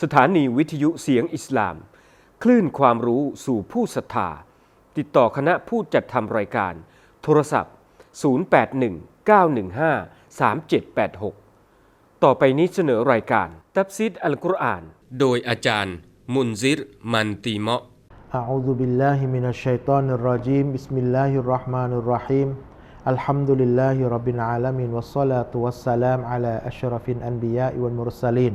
สถานีวิทยุเสียงอิสลาม คลื่นความรู้สู่ผู้ศรัทธา ติดต่อคณะผู้จัดทำรายการ โทรศัพท์ 0819153786 ต่อไปนี้เสนอรายการ ตับซิดอัลกุรอาน โดยอาจารย์ มุนซิร มันตีเมาะ أعوذ بالله من الشيطان الرجيم بسم الله الرحمن الرحيم الحمد لله رب العالمين والصلاة والسلام على أشرف الأنبياء والمرسلين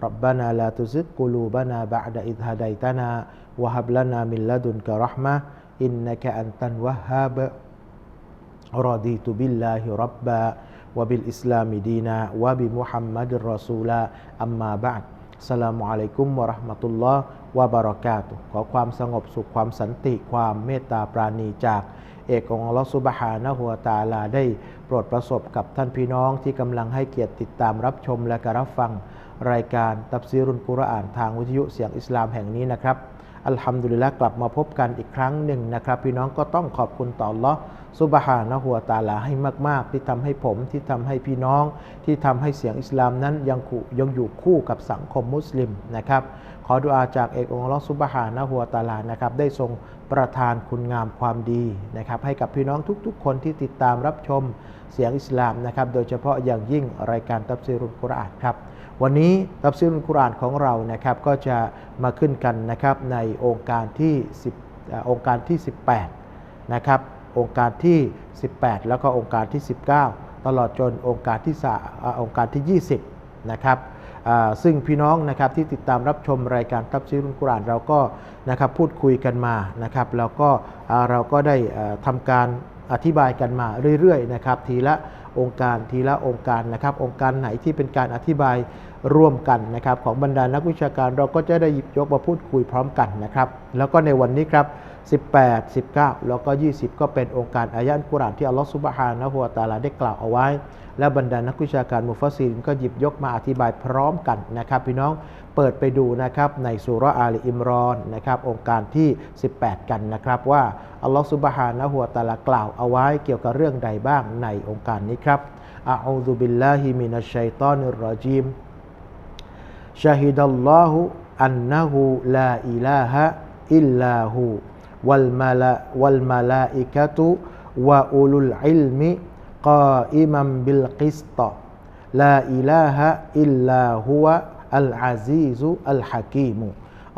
ربنا لا تزغ قلوبنا بعد إذ هديتنا وهب لنا من لدنك رحمة إنك أنت الوهاب رضيت بالله ربا وبالإسلام دينا وبمحمد رسولا أما بعد สลามุอะลัยกุมวะราะห์มะตุลลอฮ์วะบารอกาตุฮ์ขอความสงบสุขความสันติความเมตตาปราณีจาก เอกองค์อัลลอฮ์ซุบฮานะฮูวะตะอาลาได้โปรดประสบกับท่านพี่น้องที่กำลังให้เกียรติติดตามรับชมและก็รับฟัง รายการตับซีรุนกุรอานทางวิทยุเสียงอิสลามแห่งนี้นะครับอัลฮัมดุลิลละกลับมาพบกันอีกครั้งหนึ่งนะครับ พี่น้องก็ต้องขอบคุณต่อ Allah ซุบฮานะฮูวตาลาให้มาก ๆ ที่ทำให้ผมที่ทำให้พี่น้อง ที่ทำให้เสียงอิสลามนั้นยังยังอยู่คู่กับสังคมมุสลิมนะครับ ขอดุอาจากเอกองค์ลอฮ์ซุบฮานะฮูวตาลานะครับ ได้ทรงประทานคุณงามความดีนะครับ ให้กับพี่น้องทุกๆ คนที่ติดตามรับชมเสียงอิสลามนะครับ โดยเฉพาะอย่างยิ่งรายการตับซีรุลกุรอานครับ วันนี้ตับซีรุลกุรานของเรานะครับก็จะมาขึ้นกันนะครับในองค์การที่10องค์การที่ 18นะครับองค์การที่ 18 แล้วก็องค์การที่ 19 ตลอดจนองค์การที่สองค์การที่ 20นะครับซึ่งพี่น้องนะครับที่ติดตามรับชมรายการตับซีรุลกุรานเราก็นะครับพูดคุยกันมานะครับแล้วก็เราก็ได้เอ่อทำการอธิบายกันมาเรื่อยๆนะครับทีละ องค์การทีละองค์การนะครับ องค์การไหนที่เป็นการอธิบายร่วมกันนะครับ ของบรรดานักวิชาการเราก็จะได้หยิบยกมาพูดคุยพร้อมกันนะครับ แล้วก็ในวันนี้ครับ 18 19 แล้วก็ 20 ก็เป็นองค์การอายะห์กุรอานที่อัลลอฮฺสุบฮานะฮุวาตาลาได้กล่าวเอาไว้ และบรรดานักวิชาการมุฟัสซินก็หยิบยกมาอธิบายพร้อมกันนะครับ พี่น้องเปิดไปดูนะครับในสุรอาลีอิมรอนนะครับองค์การที่ 18 กันนะครับว่าอัลลอฮฺสุบฮานะหัวตาลากล่าวเอาไว้เกี่ยวกับเรื่องใดบ้างในองค์การนี้ครับอาอูซุบิลลาฮิมินัชัยตอนรรจีมชาฮิดัลลอฮุอันนะฮูลาอิลาฮะอิลลาฮูวัลมาลาวัลมาลาอิกะตุวะอูลุลอิลมิ ฮ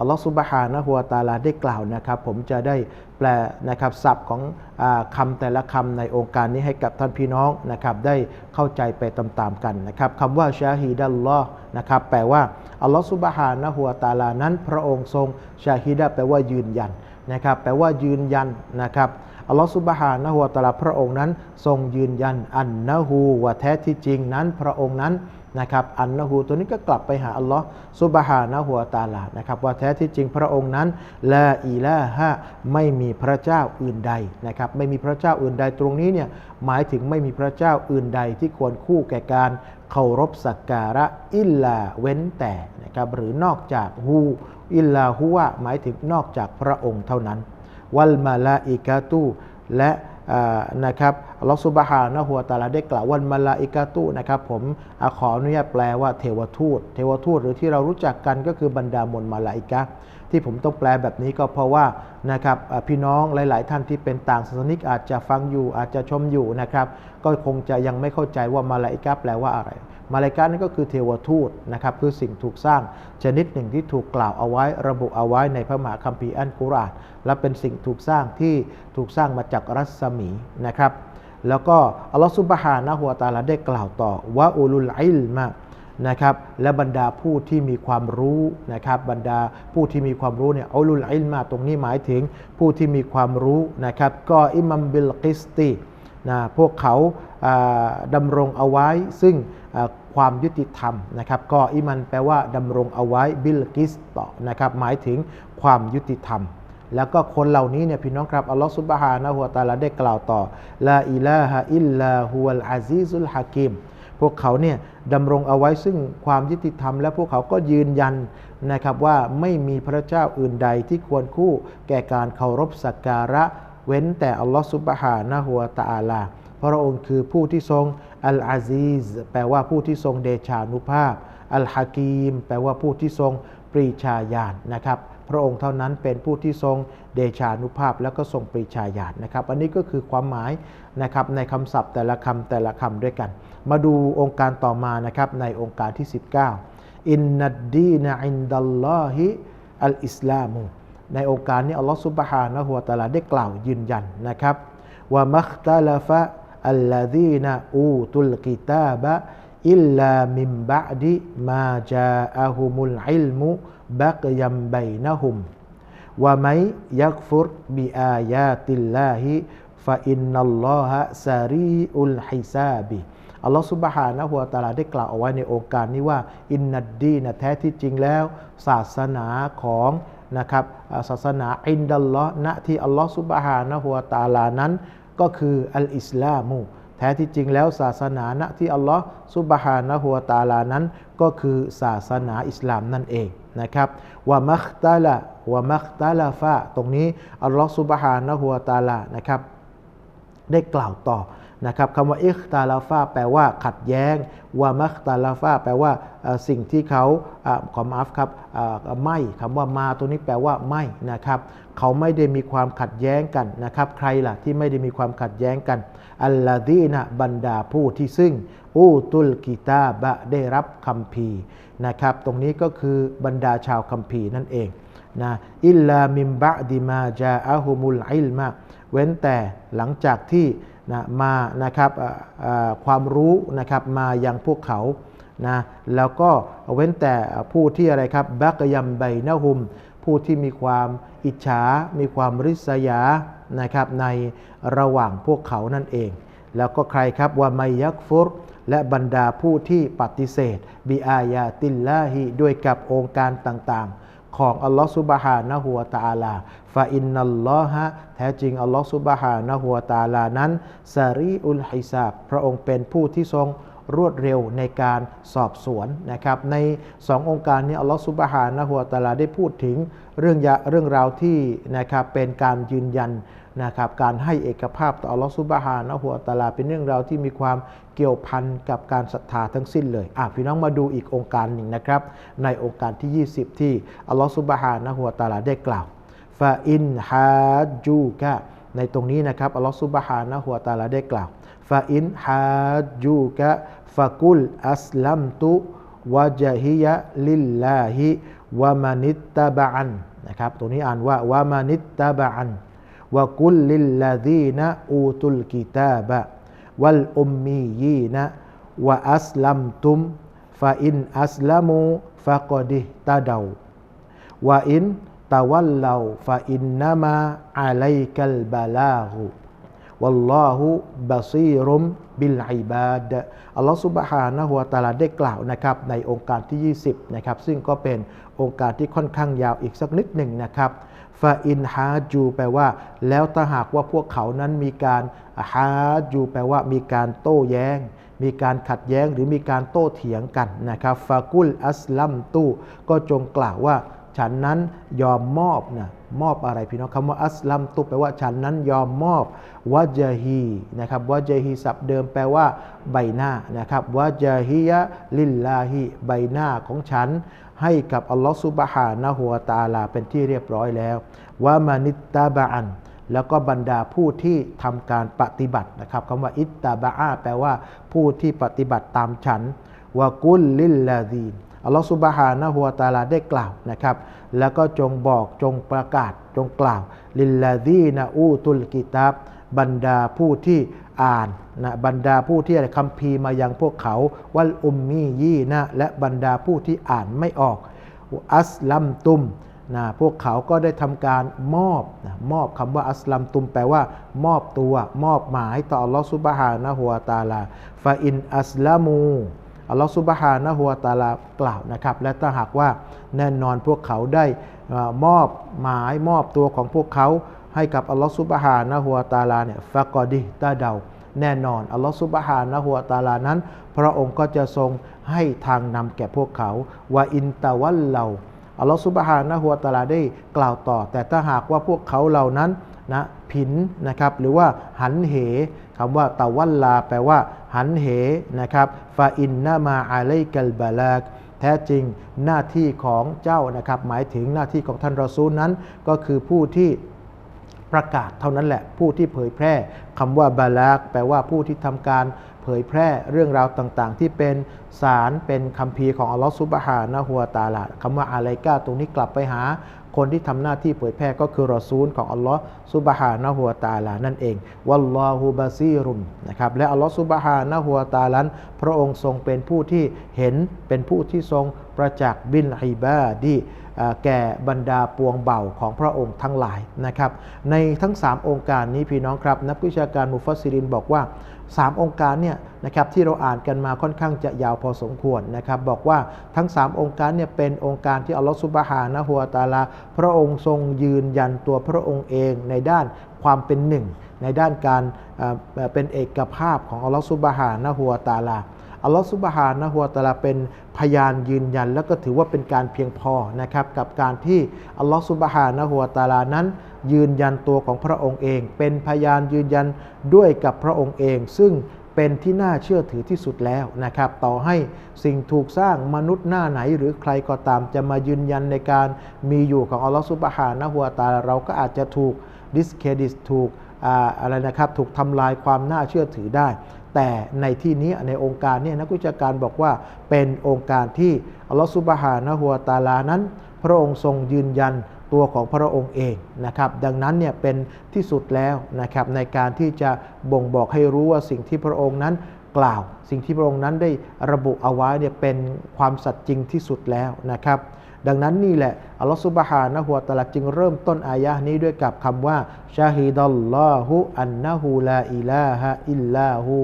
ฺสุบฮานะฮูวะตาลาได้กล่าวนะครับ ผมจะได้แปลนะครับศัพท์ของอาคำแต่ละคำในองค์การนี้ให้กับท่านพี่น้องนะครับได้เข้าใจไปตามๆกันนะครับคำว่าชาฮีดัลลอฮ์นะครับแปลว่าอัลลอฮฺสุบฮานะฮูวะตาลานั้น พระองค์ทรงชาฮีดะแปลว่ายืนยันนะครับแปลว่ายืนยันนะครับ อัลลอฮฺสุบฮานะฮูวะตาลาพระองค์นั้น ทรงยืนยันอันนะฮูว่าแท้ที่จริงนั้นพระองค์นั้นนะครับอันนะฮูตัวนี้ก็กลับไปหาอัลลอฮ์ซุบฮานะฮูวตาลานะครับว่าแท้ที่จริงพระองค์นั้นละอิลาฮะไม่มีพระเจ้าอื่นใดนะครับไม่มีพระเจ้าอื่นใดตรงนี้เนี่ยหมายถึงไม่มีพระเจ้าอื่นใดที่ควรคู่แก่การเคารพสักการะอิลลาเว้นแต่นะครับหรือนอกจากฮูอิลลาฮูวะหมายถึงนอกจากพระองค์เท่านั้น วัลมาลาอิกาตูและนะครับอัลลอฮฺซุบฮานะฮูวตาลาได้กล่าววันมาลาอิกาตูนะครับผมอขออนุญาตแปลว่าเทวทูต เทวทูตหรือที่เรารู้จักกันก็คือบรรดามวลมาลาอิกะที่ผมต้องแปลแบบนี้ก็เพราะว่านะครับพี่น้องหลาย ๆ ท่านที่เป็นต่างศาสนิกอาจจะฟังอยู่อาจจะชมอยู่นะครับ ก็คงจะยังไม่เข้าใจว่ามาลาอิกะแปลว่าอะไร มาลาอิกะนั่นก็คือเทวทูตนะครับคือสิ่งถูกสร้างชนิดหนึ่งที่ถูกกล่าวเอาไว้ระบุเอาไว้ในพระมหาคัมภีร์อัลกุรอานและเป็นสิ่งถูกสร้างที่ถูกสร้างมาจากรัศมีนะครับ แล้วก็อัลลอฮฺซุบฮานะฮูวตาลาได้กล่าวต่อว่าอุลุลอิลมะนะครับและบรรดาผู้ที่มีความรู้นะครับบรรดาผู้ที่มีความรู้เนี่ยอุลุลอิลมะตรงนี้หมายถึงผู้ที่มีความรู้นะครับก็อิมัมบิลกิสตีนะพวกเขาอ่าดำรงเอาไว้ซึ่ง ความยุติธรรมนะครับก็อิมันแปลว่าดำรงเอาไว้บิลกิสตอนะครับหมายถึงความยุติธรรม แล้วก็คนเหล่านี้เนี่ยพี่น้องครับอัลลอฮฺซุบฮานะฮุวาตาลาได้กล่าวต่อลาอิลาฮะอิลลาฮุวลอาซีซุลฮะกิมพวกเขาเนี่ยดำรงเอาไว้ซึ่งความยุติธรรม และพวกเขาก็ยืนยันนะครับว่าไม่มีพระเจ้าอื่นใดที่ควรคู่แก่การเคารพสักการะ เว้นแต่อัลลอฮฺซุบฮานะฮุวาตาลา พระองค์คือผู้ที่ทรงอัลอาซีซแปลว่าผู้ที่ทรงเดชานุภาพ อัลฮะกีม แปลว่าผู้ที่ทรงปรีชาญาณนะครับ พระองค์เท่านั้นเป็นผู้ที่ทรงเดชานุภาพ แล้วก็ทรงปรีชาญาณนะครับ อันนี้ก็คือความหมายนะครับในคำศัพท์แต่ละคำแต่ละคำด้วยกัน มาดูองค์การต่อมานะครับในองค์การที่ 19 อินนัดดีนอินดัลลอฮิอัลอิสลามในองค์การนี้อัลลอฮฺซุบฮานะฮุวาตาลาได้กล่าวยืนยันนะครับว่ามัคตาลฟะ อัลลดีนอูตุลกิตาบะอิลลามิมบะดิมาจาอะฮุมุลอิลมุบักยัมบัยนะฮุมว่าไมยักฟุรบิอายาติลลาฮิฟะอินนัลลอฮะซารีอุลฮิซาบิอัลลอฮฺสุบฮานะฮุวาตาลาได้กล่าวเอาไว้ในองค์การนี้ว่า อินนัดดีนะแท้ที่จริงแล้ว ศาสนาของนะครับศาสนาอินดัลลอฮ์ณที่อัลลอฮฺสุบฮานะฮุวาตาลานั้น ก็คืออัลอิสลามูแท้ที่จริงแล้วศาสนาณที่อัลลอฮ์สุบฮานะฮุวตาลานั้น ก็คือศาสนาอิสลามนั่นเองนะครับวะมัคตาละวะมัคตาลาฟะตรงนี้อัลลอฮ์สุบฮานะฮุวตาลานะครับ ได้กล่าวต่อ นะครับคำว่าอิคตาลาฟาแปลว่าขัดแย้งวามัคตาลาฟาแปลว่าสิ่งที่เขาอขอมาฟครับไม่คำว่ามาตัวนี้แปลว่าไม่นะครับเขาไม่ได้มีความขัดแย้งกันนะครับใครล่ะที่ไม่ได้มีความขัดแย้งกันอัลลาดีนะบรรดาผู้ที่ซึ่งอูตุลกิตาบะได้รับคำพีนะครับตรงนี้ก็คือบรรดาชาวคัมภีนั่นเองนะอิลลามิมบะดิมาจาอะฮุมุลอิลมาเว้นแต่หลังจากที่ นะมานะครับความรู้นะครับมายังพวกเขานะแล้วก็เว้นแต่ผู้ที่อะไรครับบักยัมไบนะฮุม ผู้ที่มีความอิจฉา มีความริษยานะครับในระหว่างพวกเขานั่นเอง แล้วก็ใครครับว่าไมยักฟุรและบรรดาผู้ที่ปฏิเสธบิอายาติลลาฮิด้วยกับองค์การต่างๆ ของอัลลอฮฺสุบฮานะฮัวตาลาฟาอินนัลลอฮะแท้จริงอัลลอฮฺสุบฮานะฮัวตาลานั้นซารีอุลฮิซาบพระองค์เป็นผู้ที่ทรงรวดเร็วในการสอบสวนนะครับ ในสององค์การนี้อัลลอฮฺสุบฮานะฮัวตาลาได้พูดถึงเรื่องยาเรื่องราวที่นะครับเป็นการยืนยัน นะครับการให้เอกภาพต่ออัลลอฮฺสุบฮานะฮูวตาลาเป็นเรื่องราวที่มีความเกี่ยวพันกับการศรัทธาทั้งสิ้นเลยอะพี่น้องมาดูอีกองค์การหนึ่งนะครับ ในองค์การที่ 20 ที่อัลลอฮฺสุบฮานะฮูวตาลาได้กล่าวฟาอินฮาจูกะในตรงนี้นะครับอัลลอฮฺสุบฮานะฮูวตาลาได้กล่าวฟาอินฮาจูกะฟะกุลอัสลัมตุวะจฮิยะลิลลาฮิวะมานิตตะบะอันนะครับตรงนี้อ่านว่าวะมานิตตะบะอัน วกุลลิลลาดีนะอูตุลกิตาบะวัลอุมมียีนะวะอัสลัมตุมฟาอินอัสลามูฟะกอดิตาดาววะอินตะวัลลาฟาอินนามาอะลัยกัลบาลาหูวัลลอฮุบาซีรุมบิลอิบาดอัลลอฮฺสุบฮานะฮุวาตาลาได้กล่าวนะครับในองค์การที่ 20นะครับซึ่งก็เป็นองค์การที่ค่อนข้างยาวอีกสักนิดหนึ่งนะครับ ฟาอินฮาจูแปลว่า แล้วถ้าหากว่าพวกเขานั้นมีการฮาจูแปลว่ามีการโต้แย้ง มีการขัดแย้งหรือมีการโต้เถียงกันนะครับฟากุลอัสลัมตูก็จงกล่าวว่า ฉันนั้นยอมมอบนะ มอบอะไรพี่น้องคำว่าอัสลัมตุแปลว่าฉันนั้นยอมมอบวะจฮีนะครับวะจฮีศัพท์เดิมแปลว่าใบหน้านะครับวะจฮียะลิลลาฮิใบหน้าของฉัน ให้กับอัลลอฮฺซุบฮานะฮูวาตาลาเป็นที่เรียบร้อยแล้ววะมานิตตาบะอันแล้วก็บรรดาผู้ที่ทำการปฏิบัตินะครับคำว่าอิตตาบะอาแปลว่าผู้ที่ปฏิบัติตามฉันวะกุลลิลลาดีน อัลลอฮฺสุบฮานะฮูวาตาลาได้กล่าวนะครับ แล้วก็จงบอกจงประกาศจงกล่าว ลิลลาดีนะอูตุลกิตาบบรรดาผู้ที่อ่านนะบรรดาผู้ที่อะไรคัมภีร์มายังพวกเขา วัลอุมมียีนะและบรรดาผู้ที่อ่านไม่ออก อัสลัมตุมนะพวกเขาก็ได้ทำการมอบนะมอบคำว่าอัสลัมตุมแปลว่า มอบตัว มอบหมายต่ออัลลอฮฺสุบฮานะฮูวาตาลาฟาอินอัสลามู อัลลอฮฺซุบฮานะฮุวาตาลากล่าวนะครับ และถ้าหากว่าแน่นอนพวกเขาได้มอบหมายมอบตัวของพวกเขาให้กับอัลลอฮฺซุบฮานะฮุวาตาลาเนี่ยฟะกอดิตาเดาแน่นอนอัลลอฮฺซุบฮานะฮุวาตาลานั้น พระองค์ก็จะทรงให้ทางนำแก่พวกเขาว่าอินตะวัลเราอัลลอฮฺซุบฮานะฮุวาตาลาได้กล่าวต่อ แต่ถ้าหากว่าพวกเขาเหล่านั้นนะผินนะครับหรือว่าหันเห คำว่าตะวัลลา แปลว่า หันเหนะครับฟาอินนามาอาเลกัลบาลากแท้จริงหน้าที่ของเจ้านะครับ หมายถึงหน้าที่ของท่านรอซูลนั้น ก็คือผู้ที่ประกาศเท่านั้นแหละ ผู้ที่เผยแพร่คำว่าบาลากแปลว่าผู้ที่ทำการเผยแพร่เรื่องราวต่างๆ ที่เป็นสารเป็นคัมภีร์ของอัลลอฮฺซุบฮานะฮุวตาลาคำว่าอะไรก้าตรงนี้กลับไปหา คนที่ทำหน้าที่เผยแพร่ก็คือรอซูลของอัลลอฮฺซุบฮานะฮุวาตาลานั่นเองวัลลอฮุบาซีรุนนะครับและอัลลอฮฺซุบฮานะฮุวาตาลันพระองค์ทรงเป็นผู้ที่เห็นเป็นผู้ที่ทรงประจักษ์บินอิบาดีแก่บรรดาปวงเบาของพระองค์ทั้งหลายนะครับในทั้ง 3 องค์การนี้พี่น้องครับ นักวิชาการมุฟัสซิรินบอกว่า 3 องค์การเนี่ยนะครับที่เราอ่านกันมาค่อนข้างจะยาวพอสมควรนะครับบอกว่าทั้ง 3 องค์การเนี่ยเป็นองค์การที่อัลลอฮฺซุบฮานะฮุวาตาลา พระองค์ทรงยืนยันตัวพระองค์เองในด้านความเป็นหนึ่ง ในด้านการเป็นเอกภาพของอัลลอฮฺซุบฮานะฮุวาตาลาอัลลอฮฺซุบฮานะฮุวาตาลาเป็นพยานยืนยัน แล้วก็ถือว่าเป็นการเพียงพอนะครับกับการที่อัลลอฮฺซุบฮานะฮุวาตาลานั้น ยืนยันตัวของพระองค์เอง เป็นพยานยืนยันด้วยกับพระองค์เอง ซึ่งเป็นที่น่าเชื่อถือที่สุดแล้วนะครับ ต่อให้สิ่งถูกสร้างมนุษย์หน้าไหนหรือใครก็ตามจะมายืนยันในการมีอยู่ของอัลลอฮฺซุบฮานะฮุวาตาลาเราก็อาจจะถูกดิสเครดิตถูกออะไรนะครับถูกทำลายความน่าเชื่อถือได้ แต่ในที่นี้ในองค์การเนี่ยนักวิชาการบอกว่าเป็นองค์การที่อัลลอฮฺซุบฮานะฮุวาตาลานั้น พระองค์ทรงยืนยัน ตัวของพระองค์เองนะครับ ดังนั้นเนี่ยเป็นที่สุดแล้วนะครับในการที่จะบ่งบอกให้รู้ว่าสิ่งที่พระองค์นั้นกล่าว สิ่งที่พระองค์นั้นได้ระบุเอาไว้เนี่ยเป็นความสัตย์จริงที่สุดแล้วนะครับ ดังนั้นนี่แหละอัลลอฮฺซุบฮานะฮุวาตะลาจึงเริ่มต้นอายะห์นี้ด้วยกับคำว่าชาฮิดัลลอฮุอันนะฮูลาอิลาฮะอิลลาฮู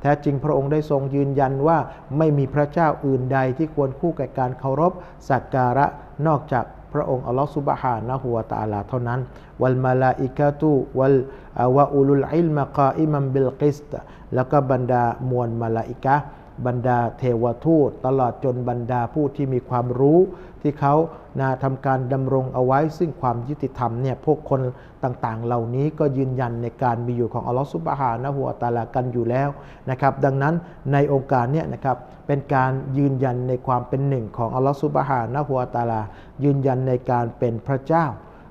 แท้จริงพระองค์ได้ทรงยืนยันว่าไม่มีพระเจ้าอื่นใดที่ควรคู่แก่การเคารพสักการะนอกจาก พระองค์อัลลอฮฺซุบฮานะฮูวาตะอาลาเท่านั้น วัลมาลาอิกาตุวัลอ่าวะอุลุลอิลมะกาอิมัมบิลกิสตแล้วก็บรรดามวลมาลาอิกะห์ บรรดาเทวทูต ตลอดจนบรรดาผู้ที่มีความรู้ ที่เขานะทำการดำรงเอาไว้ ซึ่งความยุติธรรมเนี่ยพวกคนต่างๆ เหล่านี้ก็ยืนยันในการมีอยู่ของอัลลอฮฺซุบฮานะฮุวาตาลากันอยู่แล้วนะครับดังนั้นในองค์การเนี่ยนะครับเป็นการยืนยันในความเป็นหนึ่งของอัลลอฮฺซุบฮานะฮุวาตาลายืนยันในการเป็นพระเจ้า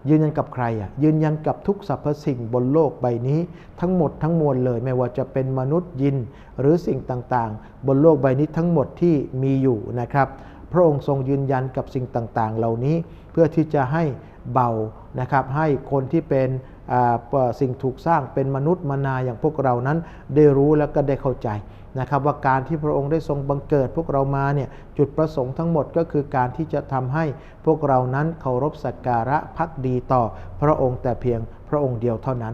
ยืนยันกับใครอะยืนยันกับทุกสรรพสิ่งบนโลกใบนี้ ทั้งหมดทั้งมวลเลย ไม่ว่าจะเป็นมนุษย์ยิน หรือสิ่งต่างๆ บนโลกใบนี้ทั้งหมดที่มีอยู่นะครับ พระองค์ทรงยืนยันกับสิ่งต่างๆ เหล่านี้ เพื่อที่จะให้เบานะครับให้คนที่เป็น สิ่งถูกสร้างเป็นมนุษย์มนาอย่างพวกเรานั้นได้รู้แล้วก็ได้เข้าใจนะครับว่าการที่พระองค์ได้ทรงบังเกิดพวกเรามาเนี่ยจุดประสงค์ทั้งหมดก็คือการที่จะทำให้พวกเรานั้นเคารพสักการะพักดีต่อพระองค์แต่เพียงพระองค์เดียวเท่านั้น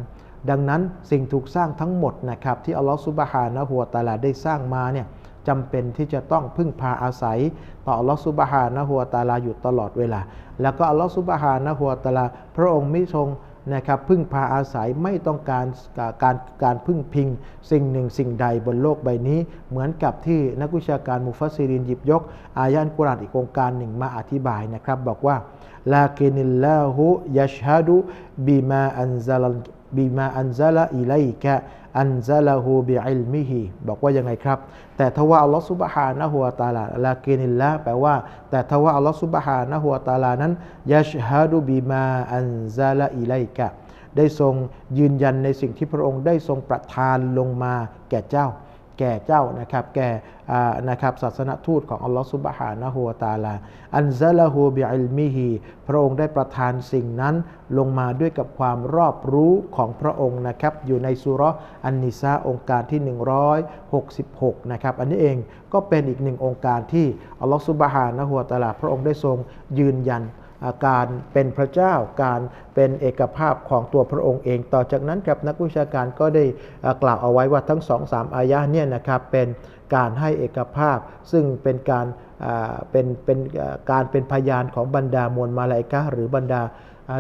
ดังนั้นสิ่งถูกสร้างทั้งหมดนะครับที่อัลลอฮฺซุบฮานะฮูวตาลาได้สร้างมาเนี่ยจำเป็นที่จะต้องพึ่งพาอาศัย ต่ออัลลอฮฺซุบฮานะฮูวตาลาอยู่ตลอดเวลา แล้วก็อัลลอฮฺซุบฮานะฮูวตาลาพระองค์ไม่ทรง นะครับพึ่งพาอาศัยไม่ต้องการการการพึ่งพิง สิ่งหนึ่งสิ่งใดบนโลกใบนี้ เหมือนกับที่นักวิชาการมุฟัสซิรินหยิบยก อายันกุรานอีกองค์การหนึ่งมาอธิบายนะครับ บอกว่าลากินิลลาหุยัชฮะดุบิมาอันซาลั บิมาอันซาลอิไลกะอันซาลาหูบิอิลมิฮีบอกว่ายังไงครับ แต่ทว่าอัลลอฮฺสุบฮานะฮัวตาลาลากินิลละแปลว่า แต่ทว่าอัลลอฮฺสุบฮานะฮัวตาลานั้นยัชฮะดุบิมาอันซาลอิไลกะได้ทรงยืนยันในสิ่งที่พระองค์ได้ทรงประทานลงมาแก่เจ้า แก่เจ้านะครับแก่นะครับศาสนทูตของอัลลอฮฺซุบฮานะฮูวะตาลาอันซาลาฮูบิอิลมิฮีพระองค์ได้ประทานสิ่งนั้นลงมาด้วยกับความรอบรู้ของพระองค์นะครับอยู่ในสุรอันนิซาองค์การที่ 166นะครับอันนี้เองก็เป็นอีกหนึ่งองค์การที่อัลลอฮฺซุบฮานะฮูวะตาลาพระองค์ได้ทรงยืนยัน การเป็นพระเจ้าการเป็นเอกภาพของตัวพระองค์เอง ต่อจากนั้นครับนักวิชาการก็ได้กล่าวเอาไว้ว่าทั้งสองสามอายะเนี่ยนะครับเป็นการให้เอกภาพ ซึ่งเป็นการเป็นเป็นการเป็นพยานของบรรดามวลมาลายกะหรือบรรดา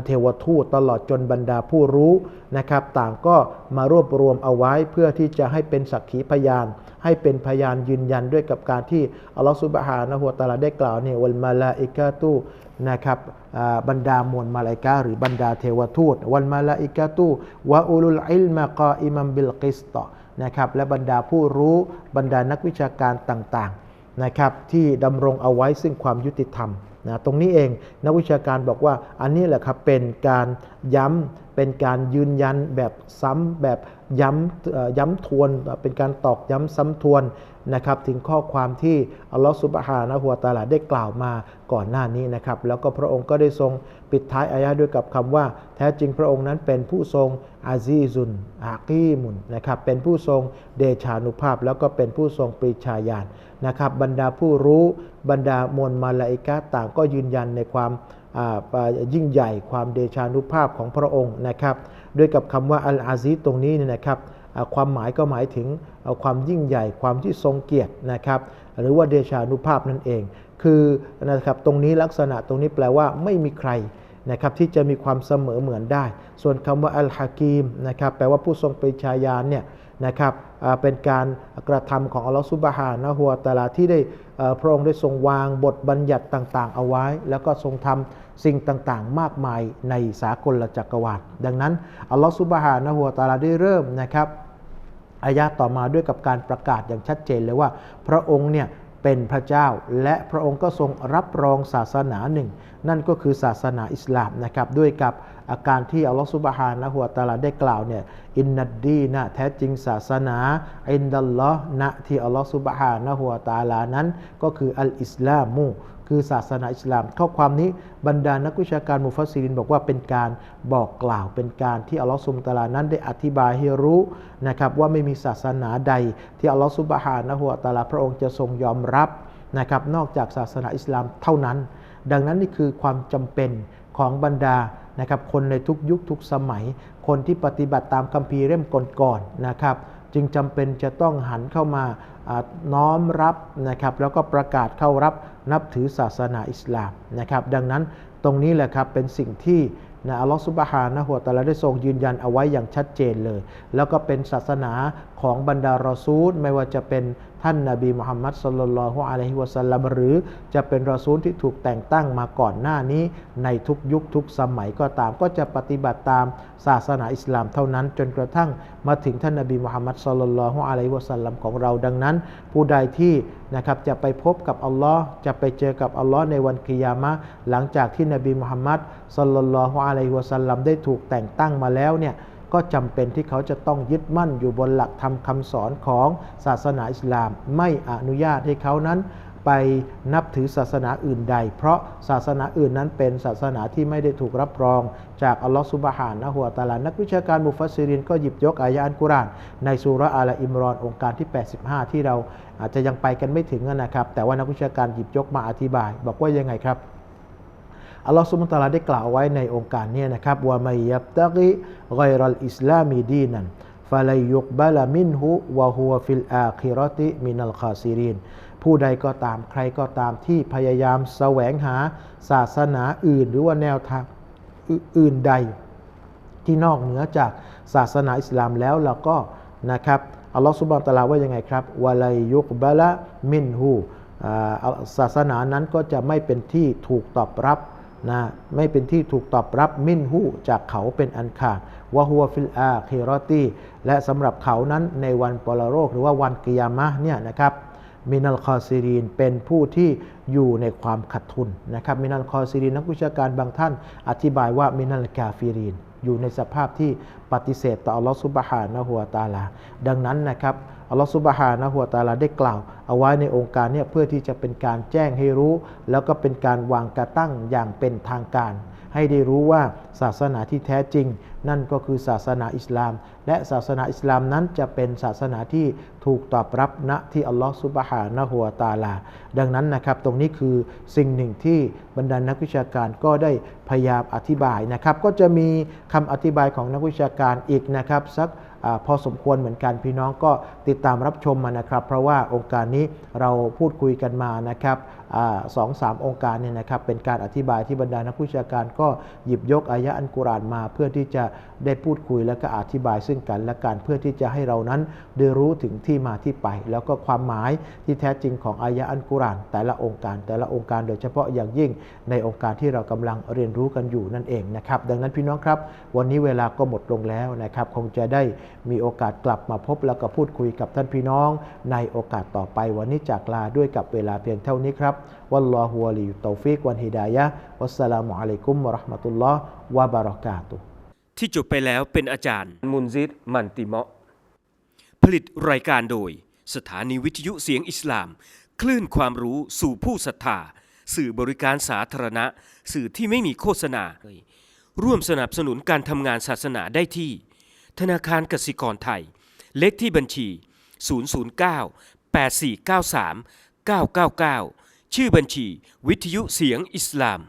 เทวทูตตลอดจนบรรดาผู้รู้นะครับ ต่างก็มารวบรวมเอาไว้เพื่อที่จะให้เป็นสักขีพยาน ให้เป็นพยานยืนยันด้วยกับการที่อัลลอฮฺสุบฮานะฮุวตะอาลาได้กล่าวเนี่ยวัลมาลาอิกาตุนะครับบรรดามวลมาลาอิกาหรือบรรดาเทวทูตวัลมาลาอิกาตุวะอุลุลอิลมะกออิมัมบิลกิสตนะครับและบรรดาผู้รู้บรรดานักวิชาการต่างๆนะครับที่ดำรงเอาไว้ซึ่งความยุติธรรม นะตรงนี้เองนักวิชาการบอกว่าอันนี้แหละครับเป็นการย้ำเป็นการยืนยันแบบซ้ำแบบย้ำย้ำทวน เป็นการตอกย้ำซ้ำทวนนะครับถึงข้อความที่อัลลอฮฺสุบฮานะฮัวตาลาได้กล่าวมาก่อนหน้านี้นะครับแล้วก็พระองค์ก็ได้ทรง ปิดท้ายอายะด้วยกับคำว่า แท้จริงพระองค์นั้นเป็นผู้ทรงอาซีซุนอากีมุนนะครับเป็นผู้ทรงเดชานุภาพ แล้วก็เป็นผู้ทรงปรีชาญาณนะครับบรรดาผู้รู้บรรดามวลมาลาอิกะต่างก็ยืนยันในความยิ่งใหญ่ความเดชานุภาพของพระองค์นะครับด้วยกับคำว่าอัลอาซีตรงนี้เนี่ยนะครับความหมายก็หมายถึงความยิ่งใหญ่ความที่ทรงเกียรตินะครับหรือว่าเดชานุภาพนั่นเอง คือนะครับตรงนี้ลักษณะตรงนี้แปลว่าไม่มีใคร นะครับที่จะมีความเสมอเหมือนได้ ส่วนคำว่าอัลฮากีมนะครับแปลว่าผู้ทรงปริชาญาณเนี่ยนะครับเป็นการกระทำของอัลลอฮฺซุบฮานะฮูวตะอาลาที่ได้พระองค์ได้ทรงวางบทบัญญัติต่าง ๆ เอาไว้ แล้วก็ทรงทำสิ่งต่างๆ มากมายในสากลจักรวาลดังนั้นอัลลอฮฺซุบฮานะฮูวตะอาลาได้เริ่มนะครับอายะต่อมาด้วยกับการประกาศอย่างชัดเจนเลยว่า พระองค์เนี่ย เป็นพระเจ้า และพระองค์ก็ทรงรับรองศาสนาหนึ่ง นั่นก็คือศาสนาอิสลามนะครับด้วยกับอาการที่อัลลอฮฺสุบฮานะฮุวาตาลาได้กล่าวเนี่ยอินนัดดีนะแท้จริงศาสนาอินดัลลอฮ์ณที่อัลลอฮฺสุบฮานะฮุวาตาลานั้น ก็คืออัลอิสลามู คือศาสนาอิสลาม ข้อความนี้บรรดานักวิชาการมุฟัสซิรินบอกว่าเป็นการบอกกล่าวเป็นการที่อัลลอฮฺซุบฮานตาลานั้นได้อธิบายให้รู้นะครับว่าไม่มีศาสนาใด ที่อัลลอฮฺซุบฮานะฮูวะตาลาพระองค์จะทรงยอมรับนะครับนอกจากศาสนาอิสลามเท่านั้น ดังนั้นนี่คือความจำเป็นของบรรดานะครับคนในทุกยุคทุกสมัย คนที่ปฏิบัติตามคัมภีร์เล่มก่อนๆนะครับ จึงจำเป็นจะต้องหันเข้ามาน้อมรับนะครับ แล้วก็ประกาศเข้ารับนับถือศาสนาอิสลามนะครับ ดังนั้นตรงนี้แหละครับเป็นสิ่งที่นะอัลลอฮฺซุบฮานะฮุวตะลาได้ทรงยืนยันเอาไว้อย่างชัดเจนเลย แล้วก็เป็นศาสนาของบรรดารอซูลไม่ว่าจะเป็น ท่านนาบีมุฮัมมัดสลลัลฮุอะลัยฮิวะสัลลัมหรือจะเป็นรอซูลที่ถูกแต่งตั้งมาก่อนหน้านี้ ในทุกยุคทุกสมัยก็ตาม ก็จะปฏิบัติตามศาสนาอิสลามเท่านั้น จนกระทั่งมาถึงท่านนาบีมุฮัมมัดสลลัลฮุอะลัยฮิวะสัลลัมของเราดังนั้น ผู้ใดที่นะครับจะไปพบกับอัลลอฮ์จะไปเจอกับอัลลอฮ์ในวันกิยามะหลังจากที่นบีมุฮัมมัดสลลัลฮุอะลัยฮิวะสัลลัมได้ถูกแต่งตั้งมาแล้วเนี่ย ก็จำเป็นที่เขาจะต้องยึดมั่นอยู่บนหลักธรรมคำสอนของศาสนาอิสลาม ไม่อนุญาตให้เขานั้นไปนับถือศาสนาอื่นใด เพราะศาสนาอื่นนั้นเป็นศาสนาที่ไม่ได้ถูกรับรอง จากอัลลอฮฺสุบฮานะฮุวตะอาลานักวิชาการมุฟัสซิรินก็หยิบยกอายะอันกุรานในสุราอาลอิมรอนองค์การที่ 85 ที่เราอาจจะยังไปกันไม่ถึงนะครับ แต่ว่านักวิชาการหยิบยกมาอธิบาย บอกว่ายังไงครับ อัลลอฮฺสุบตาลาได้กล่าวไว้ในองค์การนี้นะครับว่าไมัยยับตะกิไกรัลอิสลามีดีนันฟะลัยยุกบะลามินหุวะฮุวฟิลอาคิรติมินัลคาซิรินผู้ใดก็ตามใครก็ตามที่พยายามแสวงหาศาสนาอื่น หรือว่าแนวทางอื่นใด ที่นอกเหนือจากศาสนาอิสลามแล้วเราก็นะครับอัลลอฮฺสุบานตะลาว่ายังไงครับวะลัยยุกบะละมินฮูศาสนานั้นก็จะไม่เป็นที่ถูกตอบรับ นะไม่เป็นที่ถูกตอบรับมินหูจากเขาเป็นอันขาดวะฮัวฟิลอาคิรอตีและสำหรับเขานั้นในวันปรโรคหรือว่าวันกิยามะเนี่ยนะครับมินัลคอซีรีนเป็นผู้ที่อยู่ในความขัดทุนนะครับมินัลคอซีรีนนักวิชาการบางท่านอธิบายว่ามินัลกาฟิรีน อยู่ในสภาพที่ปฏิเสธต่ออัลลอฮฺซุบฮานะฮุวาตาลา ดังนั้นนะครับอัลลอฮฺซุบฮานะฮุวาตาลาได้กล่าว เอาไว้ในองค์การเนี่ยเพื่อที่จะเป็นการแจ้งให้รู้ แล้วก็เป็นการวางกระตั้งอย่างเป็นทางการ ให้ได้รู้ว่าศาสนาที่แท้จริง นั่นก็คือศาสนาอิสลาม และศาสนาอิสลามนั้นจะเป็นศาสนาที่ถูกตอบรับณที่อัลลอฮฺซุบฮานะฮัวะตาลา ดังนั้นนะครับตรงนี้คือสิ่งหนึ่งที่บรรดานักวิชาการก็ได้พยายามอธิบายนะครับก็จะมีคำอธิบายของนักวิชาการอีกนะครับสักอพอสมควรเหมือนกันพี่น้องก็ติดตามรับชมมานะครับ เพราะว่าองค์การนี้เราพูดคุยกันมานะครับอสองสามองค์การเนี่ยนะครับเป็นการอธิบายที่บรรดานักวิชาการก็หยิบยกอายะอันกุรานมา เพื่อที่จะได้พูดคุยและก็อธิบายซึ่งกันและกันเพื่อที่จะให้เรานั้นได้รู้ถึงที่มาที่ไป แล้วก็ความหมายที่แท้จริงของอายะอันกุรอาน แต่ละองค์การ แต่ละองค์การโดยเฉพาะอย่างยิ่ง ในองค์การที่เรากำลังเรียนรู้กันอยู่นั่นเองนะครับ ดังนั้นพี่น้องครับ วันนี้เวลาก็หมดลงแล้วนะครับคงจะได้มีโอกาสกลับมาพบแล้วก็พูดคุยกับท่านพี่น้อง ในโอกาสต่อไปวันนี้จากลาด้วยกับเวลาเพียงเท่านี้ครับวัลลอฮุวะลียุตตอฟิกวันฮิดายะวัสสลามุอะลัยกุมวะราะห์มะตุลลอฮ์วะบะเราะกาตุฮ์ ที่จบไปแล้วเป็นอาจารย์มุนซิดมันติเมาะผลิตรายการโดย สถานีวิทยุเสียงอิสลาม คลื่นความรู้สู่ผู้ศรัทธา สื่อบริการสาธารณะ สื่อที่ไม่มีโฆษณา ร่วมสนับสนุนการทำงานศาสนาได้ที่ ธนาคารกสิกรไทย เลขที่บัญชี 009 8493 999 ชื่อบัญชี วิทยุเสียงอิสลาม